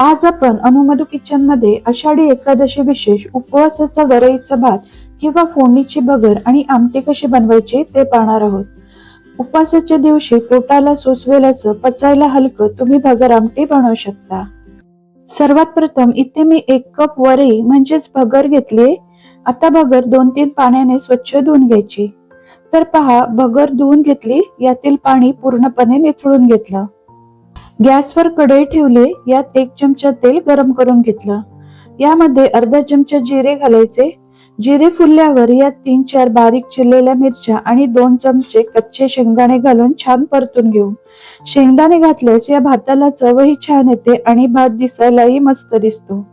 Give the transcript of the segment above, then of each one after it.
आज आपण अनुमदू किचनमध्ये आषाढी एकादशी विशेष उपवासाचा वरईचा भात किंवा फोडणीची भगर आणि आमटी कशी बनवायचे ते पाहणार आहोत. उपवासाच्या दिवशी पोटाला सोसवेल असं पचायला हलकं तुम्ही भगर आमटी बनवू शकता. सर्वात प्रथम इथे मी एक कप वरई म्हणजेच भगर घेतली आता भगर दोन तीन पाण्याने स्वच्छ धुवून घ्यायची. तर पहा भगर धुवून घेतली यातील पाणी पूर्णपणे निथळून घेतलं. गॅसवर कढई ठेवले यात एक चमचा तेल गरम करून घेतलं. यामध्ये अर्धा चमचा जिरे घालायचे. जिरे फुलल्यावर यात तीन चार बारीक चिरलेल्या मिरच्या आणि दोन चमचे कच्चे शेंगदाणे घालून छान परतून घेऊ. शेंगदाणे घातल्यास या भाताला चवही छान येते आणि भात दिसायलाही मस्त दिसतो.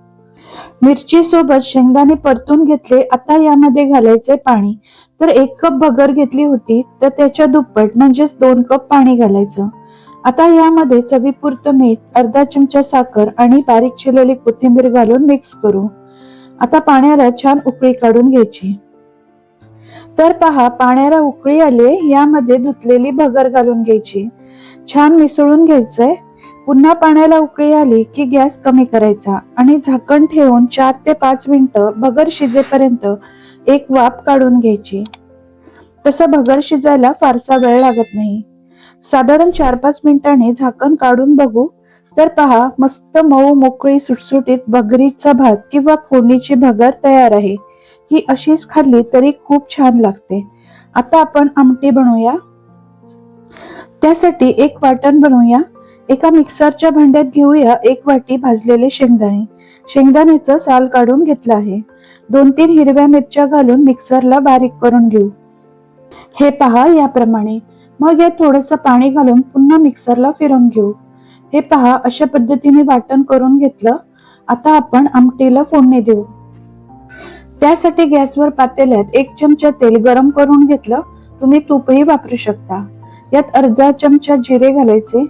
मिरची सोबत शेंगदाणे परतून घेतले आता यामध्ये घालायचे पाणी. तर एक कप भगर घेतली होती तर त्याच्या दुप्पट म्हणजेच दोन कप पाणी घालायचं. आता यामध्ये चवीपुरतं मीठ अर्धा चमचा साखर आणि बारीक चिरलेली कोथिंबीर घालून मिक्स करू. आता पाण्याला छान उकळी काढून घ्यायची. तर पहा पाण्याला उकळी आली यामध्ये धुतलेली भगर घालून घ्यायची. छान मिसळून घ्यायचंय. पुन्हा पाण्याला उकळी आली की गॅस कमी करायचा आणि झाकण ठेवून चार ते पाच मिनिटं भगर शिजेपर्यंत एक वाफ काढून घ्यायची. तसं भगर शिजायला फारसा वेळ लागत नाही. साधारण चार पाच मिनिटांनी झाकण काढून बघू. तर पहा मस्त मऊ मोकळी सुटसुटीत भगरीचा भात किंवा फोडणीची भगर तयार आहे. ही अशीच खाल्ली तरी खूप छान लागते. आता आपण आमटी बनवूया. त्यासाठी एक वाटण बनवूया. एका मिक्सरच्या भांड्यात घेऊया एक वाटी भाजलेले शेंगदाणे. शेंगदाण्याचं साल काढून घेतलं आहे. दोन तीन हिरव्या मिरच्या घालून मिक्सरला बारीक करून घेऊ. हे पहा याप्रमाणे. मग यात थोडस पाणी घालून पुन्हा मिक्सरला फिरवून घेऊ. हे पहा अशा पद्धतीने वाटण करून घेतलं आता आपण आमटीला फोडणी देऊ. त्यासाठी गॅसवर पातेल्यात एक चमचा तेल गरम करून घेतलं तुम्ही तूपही वापरू शकता. यात अर्धा चमचा जिरे घालायचे.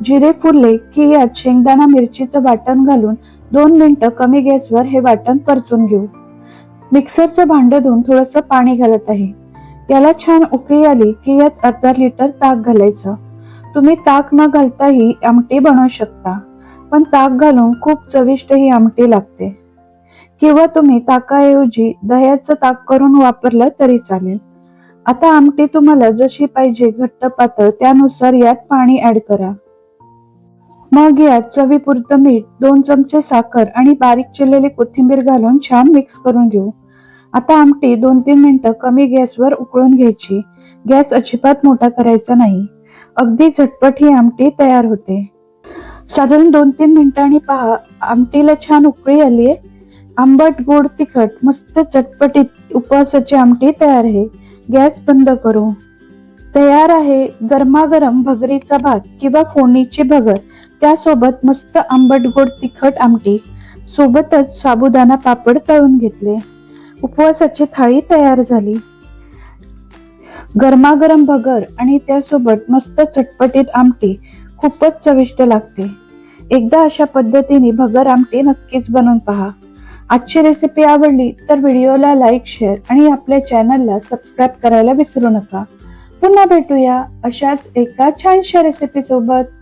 जिरे फुलले की यात शेंगदाणा मिरचीचं वाटण घालून दोन मिनिटं कमी गॅसवर हे वाटण परतून घेऊ. मिक्सरचं भांड धुवून थोडस पाणी घालत आहे. याला छान उकळी आली की यात अर्धा लिटर ताक घालायचं. तुम्ही ताक न घालताही आमटी बनवू शकता पण ताक घालून खूप चविष्ट ही आमटी लागते. किंवा तुम्ही ताकाऐवजी दह्याचं ताक करून वापरलं तरी चालेल. आता आमटी तुम्हाला जशी पाहिजे घट्ट पातळ त्यानुसार यात पाणी ऍड करा. मग यात चवीपुरतं मीठ दोन चमचे साखर आणि बारीक चिरलेली कोथिंबीर घालून छान मिक्स करून घेऊ. आता आमटी दोन तीन मिनिटं कमी गॅसवर उकळून घ्यायची. गॅस अजिबात मोठा करायचा नाही. अगदी झटपट ही आमटी तयार होते. साधारण दोन तीन मिनिटांनी पहा आमटीला छान उकळी आली आहे आंबट गोड तिखट मस्त चटपटीत उपवासाची आमटी तयार आहे. गॅस बंद करू. तयार आहे गरमागरम भगरीचा भात किंवा फोडणीची भगर. त्यासोबत मस्त आंबट गोड तिखट आमटी. सोबतच साबुदाणा पापड तळून घेतले. उपवासाची थाळी तयार झाली. गरमागरम भगर आणि त्यासोबत मस्त चटपटीत आमटी खूपच चविष्ट लागते. एकदा अशा पद्धतीने भगर आमटी नक्कीच बनवून पहा. आजची रेसिपी आवडली तर व्हिडिओला लाईक शेअर आणि आपल्या चॅनलला सबस्क्राईब करायला विसरू नका. पुन्हा भेटूया अशाच एका छानशा रेसिपी सोबत.